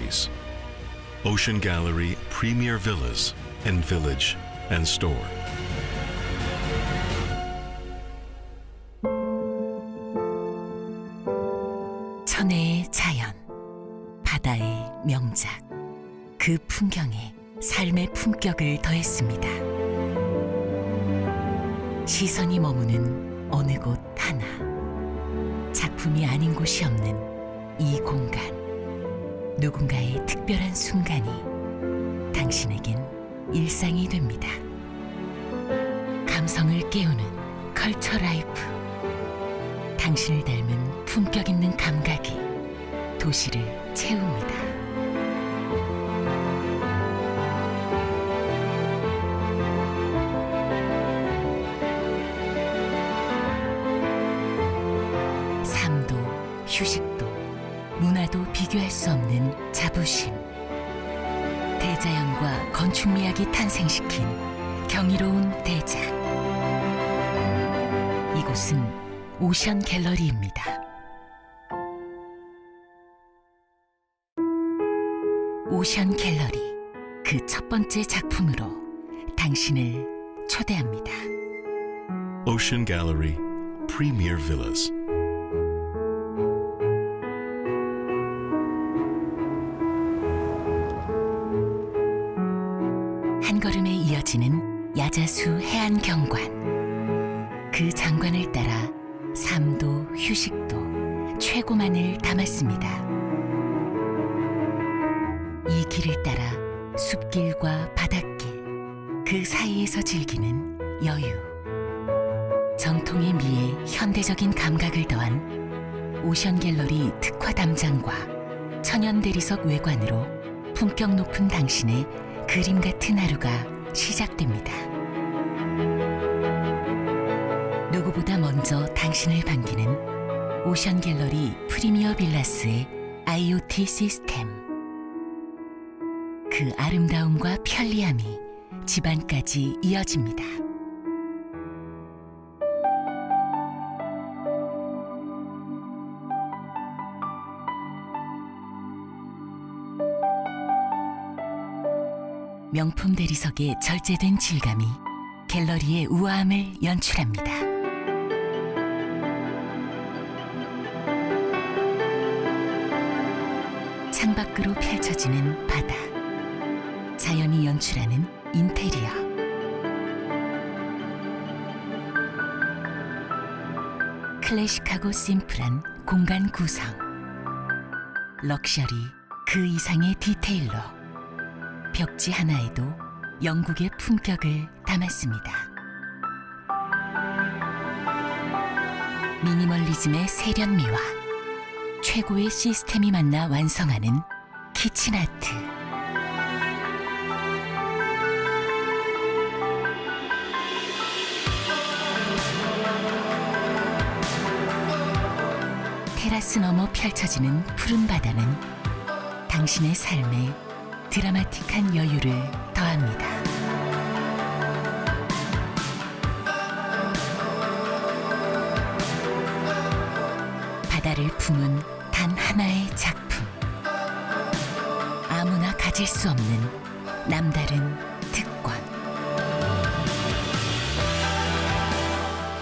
masterpiece. Ocean Gallery Premier Villas and Village and Store. 천혜의 자연, 바다의 명작, 그 풍경에 삶의 품격을 더했습니다. 시선이 머무는 어느 곳 하나, 작품이 아닌 곳이 없는 이 공간, 누군가의 특별한 순간이 당신에겐 일상이 됩니다. 감성을 깨우는 컬처 라이프. 당신을 닮은 품격 있는 감각이 도시를 채웁니다. 휴식도 문화도 비교할 수 없는 자부심. 대자연과 건축미학이 탄생시킨 경이로운 대작. 이곳은 오션 갤러리입니다. 오션 갤러리 그 첫 번째 작품으로 당신을 초대합니다. Ocean Gallery Premier Villas. 한 걸음에 이어지는 야자수 해안 경관. 그 장관을 따라 삶도 휴식도 최고만을 담았습니다. 이 길을 따라 숲길과 바닷길, 그 사이에서 즐기는 여유. 정통의 미에 현대적인 감각을 더한 오션 갤러리 특화 담장과 천연 대리석 외관으로 품격 높은 당신의 그림 같은 하루가 시작됩니다. 누구보다 먼저 당신을 반기는 오션 갤러리 프리미어 빌라스의 IoT 시스템. 그 아름다움과 편리함이 집안까지 이어집니다. 명품 대리석의 절제된 질감이 갤러리의 우아함을 연출합니다. 창밖으로 펼쳐지는 바다. 자연이 연출하는 인테리어. 클래식하고 심플한 공간 구성. 럭셔리 그 이상의 디테일러. 벽지 하나에도 영국의 품격을 담았습니다. 미니멀리즘의 세련미와 최고의 시스템이 만나 완성하는 키친 아트. 테라스 너머 펼쳐지는 푸른 바다는 당신의 삶에 드라마틱한 여유를 더합니다. 바다를 품은 단 하나의 작품. 아무나 가질 수 없는 남다른 특권.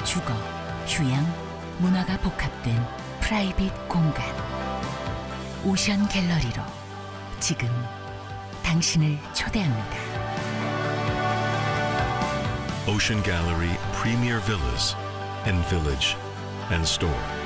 주거, 휴양, 문화가 복합된 프라이빗 공간. 오션 갤러리로 지금 당신을 초대합니다. Ocean Gallery Premier Villas and Village and Store.